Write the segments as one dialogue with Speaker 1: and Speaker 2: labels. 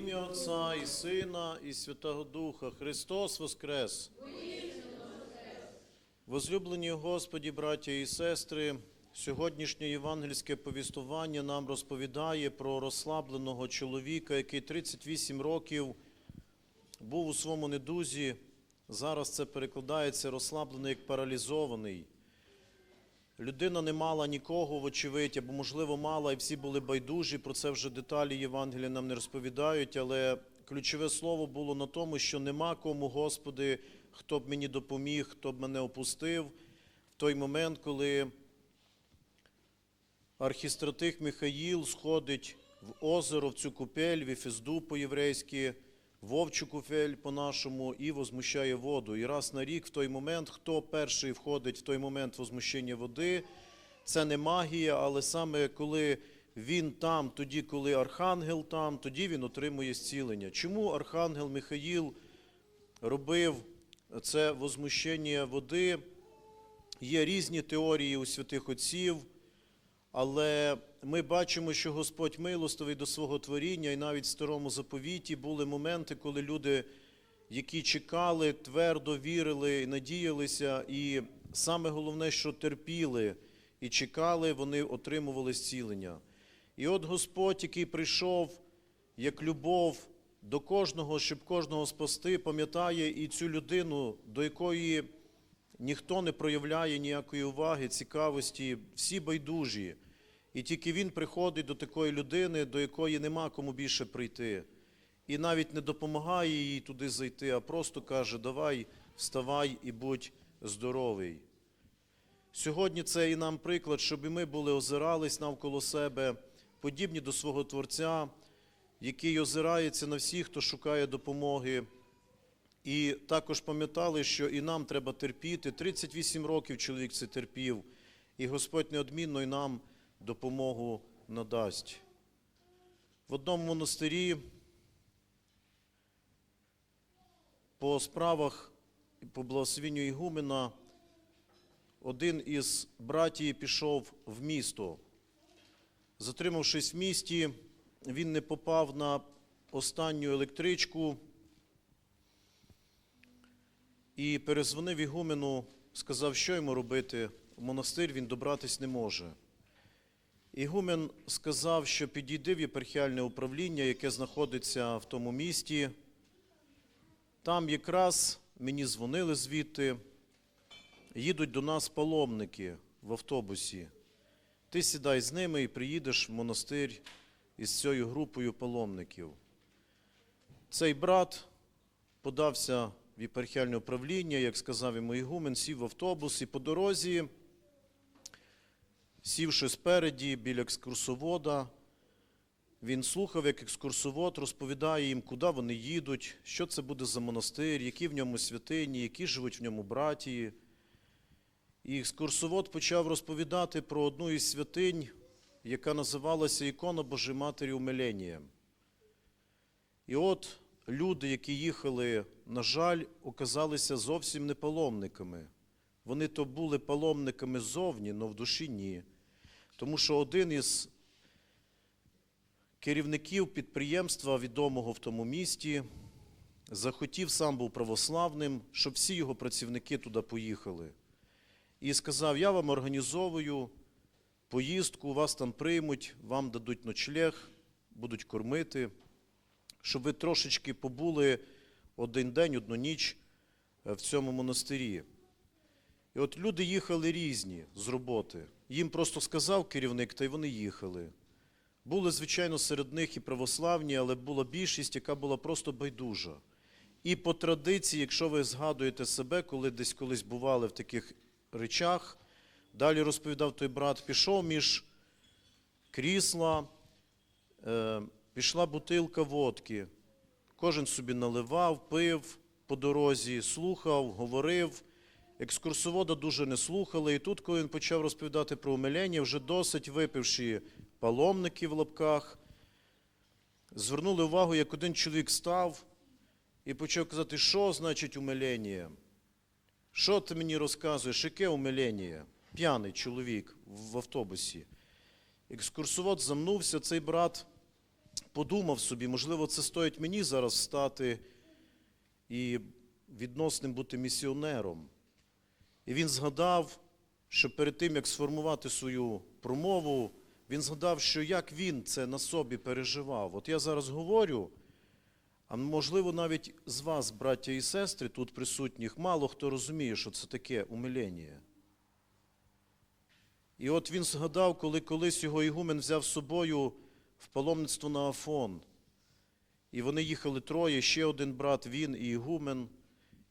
Speaker 1: ім'я Отця і Сина, і Святого Духа. Христос Воскрес! Возлюблені Господі, браття і сестри, сьогоднішнє євангельське повістування нам розповідає про розслабленого чоловіка, який 38 років був у своєму недузі. Зараз це перекладається розслаблений як паралізований. Людина не мала нікого, вочевидь, або, можливо, мала, і всі були байдужі. Про це вже деталі Євангелія нам не розповідають, але ключове слово було на тому, що нема кому, Господи, хто б мені допоміг, хто б мене опустив в той момент, коли архістратих Михаїл сходить в озеро, в цю купель, в Ефезду по-єврейськи, вовчу купель по-нашому, і возмущає воду. І раз на рік в той момент, хто перший входить в той момент возмущення води, це не магія, але саме коли він там, тоді, коли архангел там, тоді він отримує зцілення. Чому архангел Михаїл робив це возмущення води? Є різні теорії у святих отців. Але ми бачимо, що Господь милостивий до свого творіння, і навіть в старому заповіті були моменти, коли люди, які чекали, твердо вірили надіялися, і саме головне, що терпіли і чекали, вони отримували зцілення. І от Господь, який прийшов як любов до кожного, щоб кожного спасти, пам'ятає і цю людину, до якої ніхто не проявляє ніякої уваги, цікавості, всі байдужі. І тільки він приходить до такої людини, до якої нема кому більше прийти. І навіть не допомагає їй туди зайти, а просто каже: давай, вставай і будь здоровий. Сьогодні це і нам приклад, щоб і ми були озирались навколо себе, подібні до свого Творця, який озирається на всіх, хто шукає допомоги. І також пам'ятали, що і нам треба терпіти. 38 років чоловік це терпів, і Господь неодмінно і нам допомогу надасть. В одному монастирі по справах по благословенню Ігумена один із братів пішов в місто. Затримавшись в місті, він не попав на останню електричку і перезвонив Ігумену, сказав, що йому робити. В монастир він добратись не може. Ігумен сказав, що підійди в єпархіальне управління, яке знаходиться в тому місті. Там якраз мені дзвонили звідти, їдуть до нас паломники в автобусі. Ти сідай з ними і приїдеш в монастир із цією групою паломників. Цей брат подався в єпархіальне управління, як сказав йому Ігумен, сів в автобус і по дорозі, сівши спереді біля екскурсовода, він слухав, як екскурсовод розповідає їм, куди вони їдуть, що це буде за монастир, які в ньому святині, які живуть в ньому братії. І екскурсовод почав розповідати про одну із святинь, яка називалася Ікона Божої Матері Умилення. І от люди, які їхали, на жаль, оказалися зовсім не паломниками. Вони то були паломниками ззовні, але в душі ні. Тому що один із керівників підприємства, відомого в тому місті, захотів сам був православним, щоб всі його працівники туди поїхали. І сказав: Я вам організовую поїздку, вас там приймуть, вам дадуть ночлег, будуть кормити, щоб ви трошечки побули один день, одну ніч е, в цьому монастирі. І от люди їхали різні з роботи. Їм просто сказав керівник, та й вони їхали. Були, звичайно, серед них і православні, але була більшість, яка була просто байдужа. І по традиції, якщо ви згадуєте себе, коли десь колись бували в таких речах, далі розповідав той брат, пішов між крісла, е, пішла бутилка водки. Кожен собі наливав, пив по дорозі, слухав, говорив. Екскурсовода дуже не слухали. І тут, коли він почав розповідати про умилення, вже досить випивши паломники в лапках, звернули увагу, як один чоловік став і почав казати, що значить умилення? Що ти мені розказуєш? Яке умилення? П'яний чоловік в автобусі. Екскурсовод замнувся, цей брат подумав собі, можливо, це стоїть мені зараз встати і відносним бути місіонером. І він згадав, що перед тим, як сформувати свою промову, він згадав, що як він це на собі переживав. От я зараз говорю, а можливо, навіть з вас, браття і сестри, тут присутніх, мало хто розуміє, що це таке умилення. І от він згадав, коли колись його ігумен взяв з собою в паломництво на Афон. І вони їхали троє, ще один брат, він і ігумен.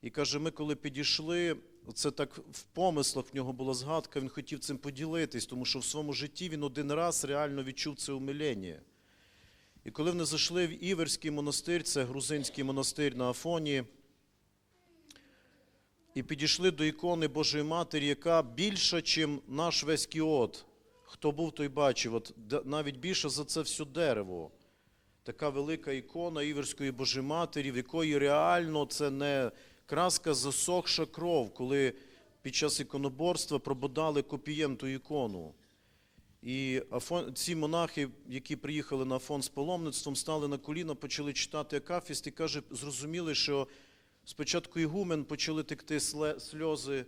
Speaker 1: І каже, ми коли підійшли, це так в помислах в нього була згадка, він хотів цим поділитись, тому що в своєму житті він один раз реально відчув це умилення. І коли вони зайшли в Іверський монастир, це грузинський монастир на Афоні, і підійшли до ікони Божої Матері, яка більша, ніж наш весь кіот. Хто був, той бачив, от навіть більше за це все дерево. Така велика ікона Іверської Божої Матері, в якої реально це не краска засохша кров, коли під час іконоборства прободали копієм ту ікону. І ці монахи, які приїхали на Афон з паломництвом, стали на коліна, почали читати Акафіст і каже, зрозуміли, що спочатку ігумен почали текти сльози,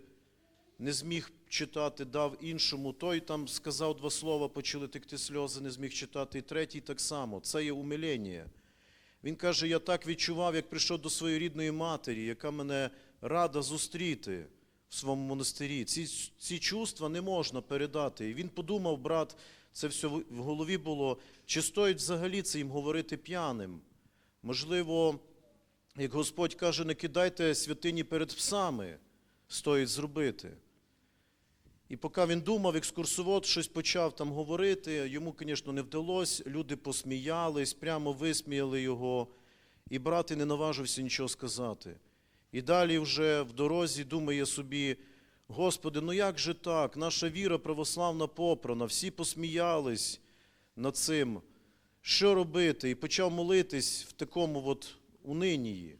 Speaker 1: не зміг читати, дав іншому. Той там сказав два слова, почали текти сльози, не зміг читати. І третій так само. Це є умилення. Він каже: я так відчував, як прийшов до своєї рідної матері, яка мене рада зустріти в своєму монастирі. Ці, ці чувства не можна передати. І він подумав, брат, це все в голові було, чи стоїть взагалі це їм говорити п'яним? Можливо, як Господь каже, не кидайте святині перед псами, стоїть зробити. І поки він думав, екскурсовод щось почав там говорити, йому, звісно, не вдалося, люди посміялись, прямо висміяли його, і брат і не наважився нічого сказати. І далі вже в дорозі думає собі, Господи, ну як же так? Наша віра православна попрана, всі посміялись над цим. Що робити? І почав молитись в такому от унинії.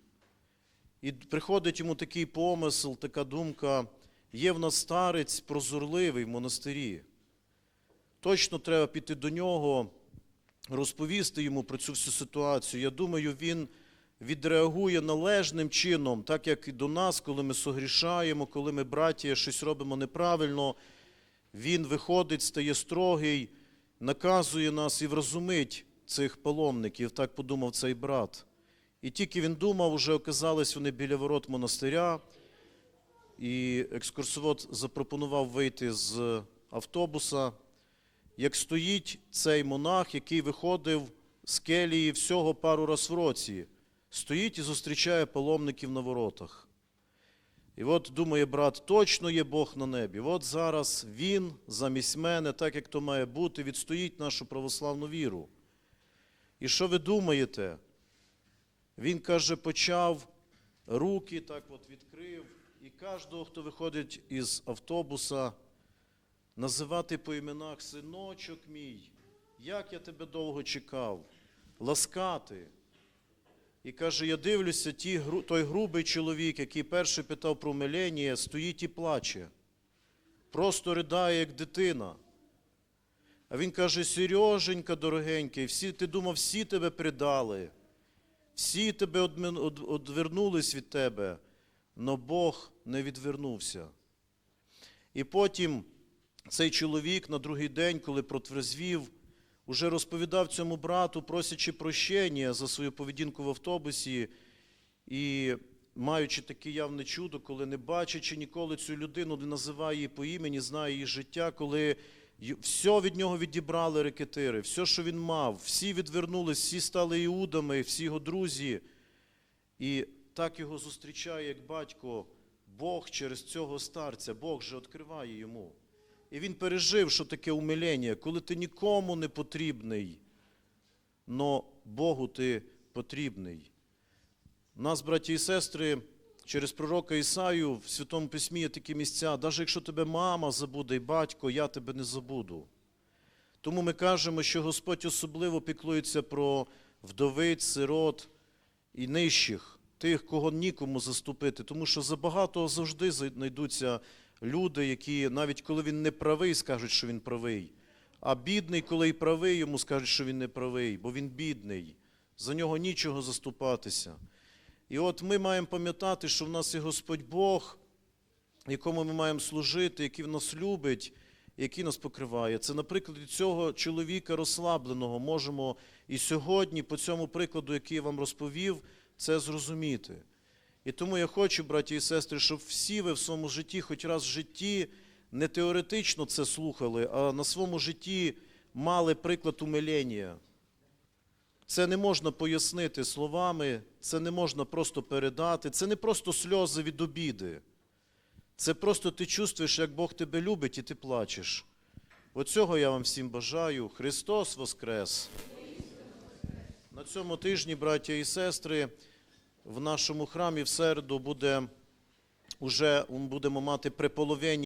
Speaker 1: І приходить йому такий помисел, така думка, є в нас старець прозорливий в монастирі. Точно треба піти до нього, розповісти йому про цю всю ситуацію. Я думаю, він відреагує належним чином, так як і до нас, коли ми согрішаємо, коли ми, браті, щось робимо неправильно. Він виходить, стає строгий, наказує нас і вразумить цих паломників, так подумав цей брат. І тільки він думав, вже оказались вони біля ворот монастиря, і екскурсовод запропонував вийти з автобуса. Як стоїть цей монах, який виходив з келії всього пару раз в році, стоїть і зустрічає паломників на воротах. І от думає брат, точно є Бог на небі. От зараз він замість мене, так як то має бути, відстоїть нашу православну віру. І що ви думаєте? Він каже, почав руки так от відкрив, і кожного, хто виходить із автобуса, називати по іменах синочок мій, як я тебе довго чекав, ласкати. І каже, я дивлюся, ті, той грубий чоловік, який перший питав про милення, стоїть і плаче. Просто ридає, як дитина. А він каже: Сереженька, дорогенький, всі, ти думав, всі тебе предали, всі тебе одвернулись від тебе, но Бог не відвернувся. І потім цей чоловік на другий день, коли протверзвів, уже розповідав цьому брату, просячи прощення за свою поведінку в автобусі і маючи таке явне чудо, коли не бачачи ніколи цю людину, не називає її по імені, знає її життя, коли все від нього відібрали рекетири, все, що він мав, всі відвернулись, всі стали іудами, всі його друзі. І так його зустрічає, як батько, Бог через цього старця, Бог же відкриває йому. І він пережив, що таке умилення, коли ти нікому не потрібний, но Богу ти потрібний. Нас, браті і сестри, через пророка Ісаю в Святому Письмі є такі місця, навіть якщо тебе мама забуде і батько, я тебе не забуду. Тому ми кажемо, що Господь особливо піклується про вдовиць, сирот і нижчих, тих, кого нікому заступити, тому що забагато завжди знайдуться люди, які навіть коли він не правий, скажуть, що він правий. А бідний, коли й правий, йому скажуть, що він не правий, бо він бідний. За нього нічого заступатися. І от ми маємо пам'ятати, що в нас є Господь Бог, якому ми маємо служити, який в нас любить, який нас покриває. Це, наприклад, цього чоловіка розслабленого можемо і сьогодні, по цьому прикладу, який я вам розповів, це зрозуміти. І тому я хочу, браті і сестри, щоб всі ви в своєму житті, хоч раз в житті, не теоретично це слухали, а на своєму житті мали приклад умилення. Це не можна пояснити словами, це не можна просто передати, це не просто сльози від обіди. Це просто ти чувствуєш, як Бог тебе любить, і ти плачеш. Оцього я вам всім бажаю. Христос Воскрес! На цьому тижні, браття і сестри, в нашому храмі в середу буде, уже будемо мати приполовені